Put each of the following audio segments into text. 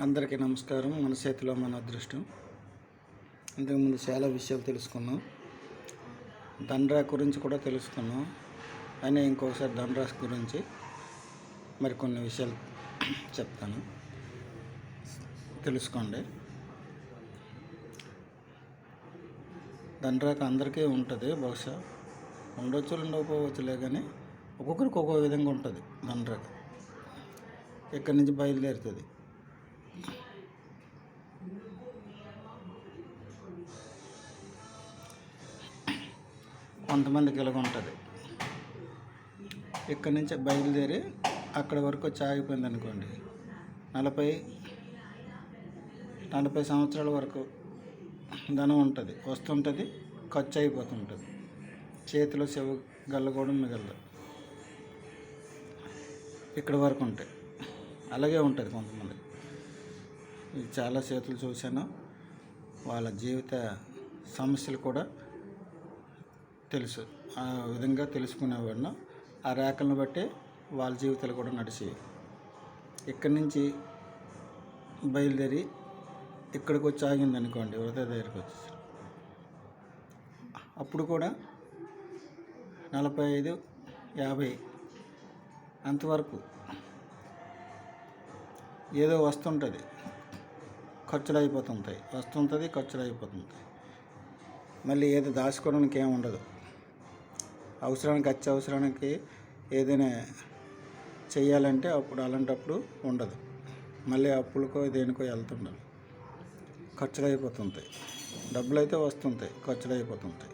అందరికీ నమస్కారం. మన చేతిలో మన అదృష్టం. ఇంతకుముందు చాలా విషయాలు తెలుసుకున్నాం. దండ్రా గురించి కూడా తెలుసుకున్నాం. అయినా ఇంకొకసారి దండ్రాస్ గురించి మరి కొన్ని విషయాలు చెప్తాను. తెలుసుకోండి. దండ్రాక అందరికీ ఉంటుంది. బహుశా ఉండొచ్చు ఉండకపోవచ్చులే కానీ ఒక్కొక్కరికి ఒక్కో విధంగా ఉంటుంది దండ్రాక ఇక్కడి నుంచి బయలుదేరుతుంది? కొంతమందికి ఇలాగ ఉంటుంది. ఇక్కడి నుంచి బయలుదేరి అక్కడ వరకు వచ్చి ఆగిపోయింది అనుకోండి. నలభై నలభై సంవత్సరాల వరకు ధనం ఉంటుంది. వస్తుంటుంది ఖర్చు అయిపోతుంటుంది. చేతిలో చెవు గల్ల కూడా మిగలదు. ఇక్కడ వరకు ఉంటాయి అలాగే ఉంటుంది కొంతమంది. ఇది చాలా చేతులు చూశాను. వాళ్ళ జీవిత సమస్యలు కూడా తెలుసు. ఆ విధంగా తెలుసుకునేవాడిను. ఆ రేఖలను బట్టి వాళ్ళ జీవితాలు కూడా నడిచి ఇక్కడి నుంచి బయలుదేరి ఇక్కడికి వచ్చి ఆగింది అనుకోండి హృదయ దగ్గరికి వచ్చి అప్పుడు కూడా నలభై ఐదు యాభై అంతవరకు ఏదో వస్తుంటుంది. ఖర్చులు అయిపోతుంటాయి వస్తుంటుంది ఖర్చులు అయిపోతుంటాయి మళ్ళీ ఏది దాచుకోవడానికి ఏమి ఉండదు. అవసరానికి వచ్చే అవసరానికి ఏదైనా చేయాలంటే అప్పుడు అలాంటప్పుడు ఉండదు. మళ్ళీ అప్పులకో దేనికో వెళ్తుండాలి ఖర్చులు అయిపోతుంటాయి డబ్బులు అయితే వస్తుంటాయి ఖర్చులు అయిపోతుంటాయి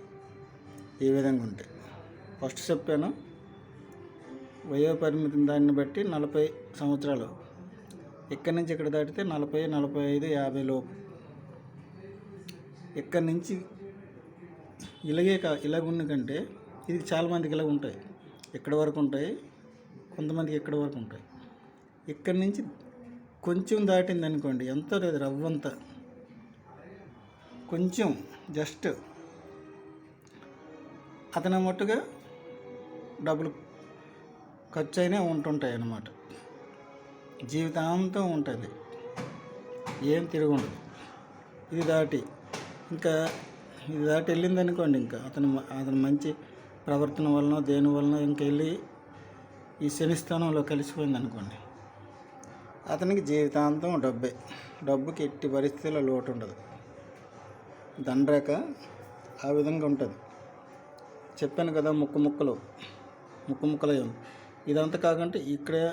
ఈ విధంగా ఉంటాయి. ఫస్ట్ చెప్పాను వయో పరిమితి దాన్ని బట్టి నలభై సంవత్సరాలు ఇక్కడి నుంచి ఇక్కడ దాటితే నలభై నలభై ఐదు యాభై లోపు. ఇక్కడి నుంచి ఇలాగే కా ఇలాగ ఉన్న కంటే ఇది చాలామందికి ఇలా ఉంటాయి. ఇక్కడ వరకు ఉంటాయి కొంతమందికి ఇక్కడ వరకు ఉంటాయి. ఇక్కడి నుంచి కొంచెం దాటింది అనుకోండి ఎంత లేదు రవ్వంత కొంచెం జస్ట్ అతని మట్టుగా డబ్బులు ఖర్చు అయినా ఉంటుంటాయి అన్నమాట. జీవితాంతం ఉంటుంది. ఏం తిరుగుండదు. ఇది దాటి ఇంకా ఇది దాటి వెళ్ళింది అనుకోండి ఇంకా అతను అతను మంచి ప్రవర్తన వలన దేని వలన ఇంక వెళ్ళి ఈ శనిస్థానంలో కలిసిపోయింది అనుకోండి అతనికి జీవితాంతం డబ్బే. డబ్బుకి ఎట్టి పరిస్థితుల్లో లోటు ఉండదు. దండ్రాక ఆ విధంగా ఉంటుంది. చెప్పాను కదా ముక్కు ముక్కలు ముక్కు ముక్కలు ఇదంతా కాకుంటే ఇక్కడే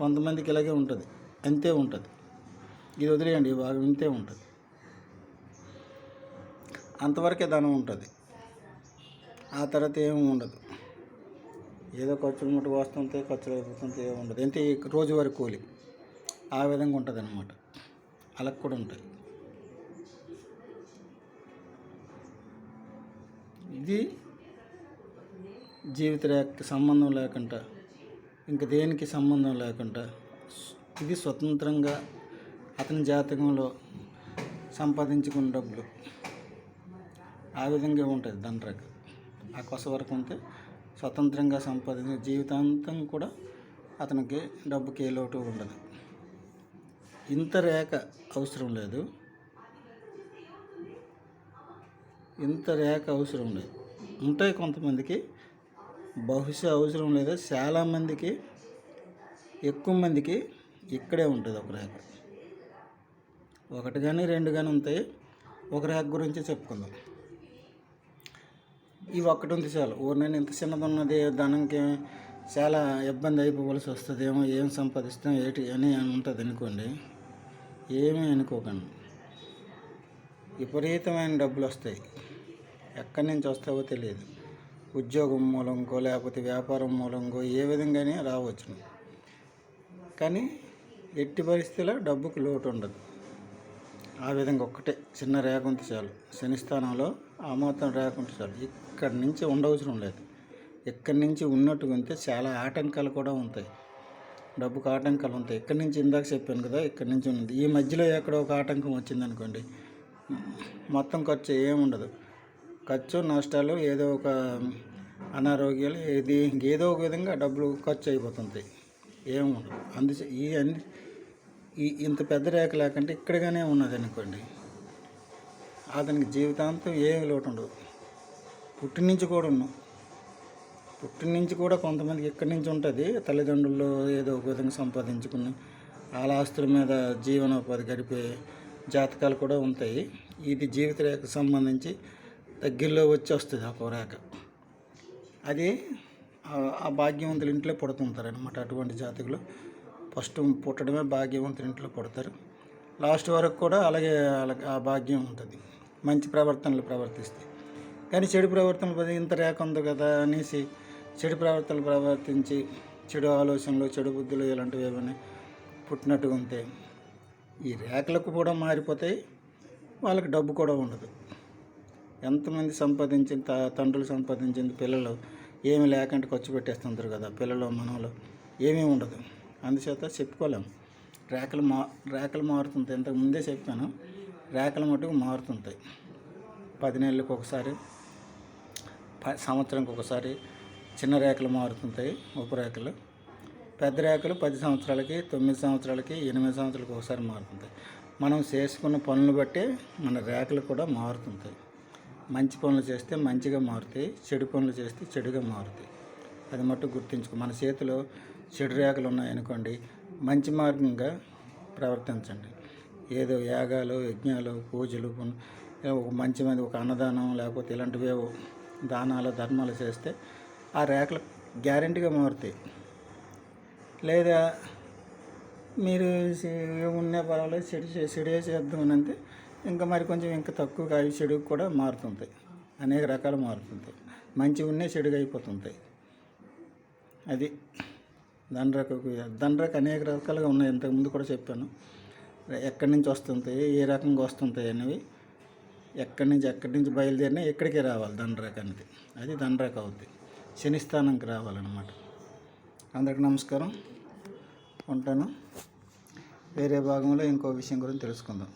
కొంతమందికి ఇలాగే ఉంటుంది. అంతే ఉంటుంది. ఇది వదిలేయండి బాగా భాగం ఇంతే ఉంటుంది. అంతవరకే ధనం ఉంటుంది. ఆ తర్వాత ఏమి ఉండదు. ఏదో ఖర్చులు ముట్టు వస్తుంటే ఖర్చులు అయిపోతుంటే ఏమి ఉండదు. అంతే రోజువారి కూలి ఆ విధంగా ఉంటుంది అనమాట అలా కూడా ఉంటుంది. ఇది జీవిత రేఖకి సంబంధం లేకుండా ఇంక దేనికి సంబంధం లేకుండా ఇది స్వతంత్రంగా అతని జాతకంలో సంపాదించుకున్న డబ్బులు ఆ విధంగా ఉంటుంది దండ్రక. ఆ కొస వరకు ఉంటే స్వతంత్రంగా సంపాదించిన జీవితాంతం కూడా అతనికి డబ్బుకి ఏ లోటు ఉండదు. ఇంత రేఖ అవసరం లేదు. ఇంత రేఖ అవసరం లేదు. ఉంటాయి కొంతమందికి బహుశా అవసరం లేదు? చాలామందికి ఎక్కువ మందికి ఇక్కడే ఉంటుంది ఒక ర్యాక్ ఒకటి కానీ రెండు కానీ ఉంటాయి. ఒక ర్యాక్ గురించి చెప్పుకుందాం. ఇవి ఒక్కటి ఉంది చాలు. ఊరినైనా ఇంత చిన్నది ఉన్నది ధనంకి చాలా ఇబ్బంది అయిపోవలసి వస్తుందేమో ఏం సంపాదిస్తాం ఏటి అని ఉంటుంది అనుకోండి. ఏమీ అనుకోకండి. విపరీతమైన డబ్బులు వస్తాయి ఎక్కడి నుంచి వస్తావో తెలియదు. ఉద్యోగం మూలంకో లేకపోతే వ్యాపారం మూలంకో ఏ విధంగానే రావచ్చు కానీ ఎట్టి పరిస్థితిలో డబ్బుకు లోటు ఉండదు. ఆ విధంగా ఒక్కటే చిన్న రేఖ ఉంటే చాలు. శనిస్థానంలో ఆ మాత్రం రేఖ ఉంటే చాలు. ఇక్కడి నుంచి ఉండవసరం లేదు. ఇక్కడి నుంచి ఉన్నట్టు ఉంటే చాలా ఆటంకాలు కూడా ఉంటాయి. డబ్బుకు ఆటంకాలు ఉంటాయి. ఇక్కడి నుంచి ఇందాక చెప్పాను కదా ఇక్కడి నుంచి ఉంది ఈ మధ్యలో ఎక్కడో ఒక ఆటంకం వచ్చిందనుకోండి మొత్తం ఖర్చు ఏముండదు. ఖర్చు నష్టాలు ఏదో ఒక అనారోగ్యాలు ఏది ఏదో ఒక విధంగా డబ్బులు ఖర్చు అయిపోతుంది ఏముండదు అందుచే ఈ అన్ని ఈ ఇంత పెద్ద రేఖ లేకుంటే ఇక్కడగానే ఉన్నది అనుకోండి. అతనికి జీవితాంతం ఏమి లోటు ఉండదు. పుట్టి నుంచి కూడా ఉన్నాం. పుట్టి నుంచి కూడా కొంతమందికి ఇక్కడి నుంచి ఉంటుంది. తల్లిదండ్రులు ఏదో ఒక విధంగా సంపాదించుకుని వాళ్ళ ఆస్తుల మీద జీవనోపాధి గడిపే జాతకాలు కూడా ఉంటాయి. ఇది జీవిత రేఖకు సంబంధించి దగ్గరలో వచ్చి వస్తుంది ఆ కోరాక అది ఆ- భాగ్యవంతులు భాగ్యవంతుల ఇంట్లో పుడుతుంటారు అనమాట అటువంటి జాతకులు. ఫస్ట్ పుట్టడమే భాగ్యవంతుల ఇంట్లో పుడతారు. లాస్ట్ వరకు కూడా అలాగే వాళ్ళకి ఆ భాగ్యం ఉంటుంది. మంచి ప్రవర్తనలు ప్రవర్తిస్తాయి. కానీ చెడు ప్రవర్తనలు పది ఇంత రేఖ ఉంది కదా అనేసి చెడు ప్రవర్తనలు ప్రవర్తించి చెడు ఆలోచనలు చెడు బుద్ధులు ఇలాంటివి ఏమైనా పుట్టినట్టుగా ఉంటే ఈ రేఖలకు కూడా మారిపోతాయి. వాళ్ళకి డబ్బు కూడా ఉండదు. ఎంతమంది సంపాదించిన త తండ్రులు సంపాదించింది పిల్లలు ఏమి లేకంటే ఖర్చు పెట్టేస్తుంటారు కదా పిల్లలు మనవలు ఏమీ ఉండదు. అందుచేత చెప్పుకోలేము రేఖలు మా రేఖలు మారుతుంటాయి. ఇంతకు ముందే చెప్పాను రేఖలు మటుకు మారుతుంటాయి. పది నెలలకు ఒకసారి ప- సంవత్సరానికి ఒకసారి చిన్న రేఖలు మారుతుంటాయి ఉపరేఖలు పెద్ద రేఖలు పది సంవత్సరాలకి తొమ్మిది సంవత్సరాలకి ఎనిమిది సంవత్సరాలకి ఒకసారి మారుతుంటాయి. మనం చేసుకున్న పనులు బట్టే మన రేఖలు కూడా మారుతుంటాయి. మంచి పనులు చేస్తే మంచిగా మారుతాయి చెడు పనులు చేస్తే చెడుగా మారుతాయి. అది మట్టు గుర్తుంచుకో. మన చేతిలో చెడు రేఖలు ఉన్నాయనుకోండి మంచి మార్గంగా ప్రవర్తించండి. ఏదో యాగాలు యజ్ఞాలు పూజలు ఒక మంచి మంది ఒక అన్నదానం లేకపోతే ఇలాంటివి దానాలు ధర్మాలు చేస్తే ఆ రేఖలు గ్యారెంటీగా మారుతాయి. లేదా మీరు ఏమున్నా పర్వాలేదు చెడు చెడే చేద్దాం అంటే ఇంకా మరి కొంచెం ఇంకా తక్కువగా అవి చెడు కూడా మారుతుంటాయి అనేక రకాలు మారుతుంటాయి మంచి ఉన్నే చెడుగా అయిపోతుంటాయి అది దండ్రకు దండ్రకు అనేక రకాలుగా ఉన్నాయి. ఇంతకుముందు కూడా చెప్పాను. ఎక్కడి నుంచి వస్తుంటాయి ఏ రకంగా వస్తుంటాయి అనేవి ఎక్కడి నుంచి ఎక్కడి నుంచి బయలుదేరినా ఎక్కడికి రావాలి దండ్రక అనేది. అది దండ్రక అవుద్ది. శనిస్థానంకి రావాలన్నమాట. అందరికి నమస్కారం. ఉంటాను. వేరే భాగంలో ఇంకో విషయం గురించి తెలుసుకుందాం.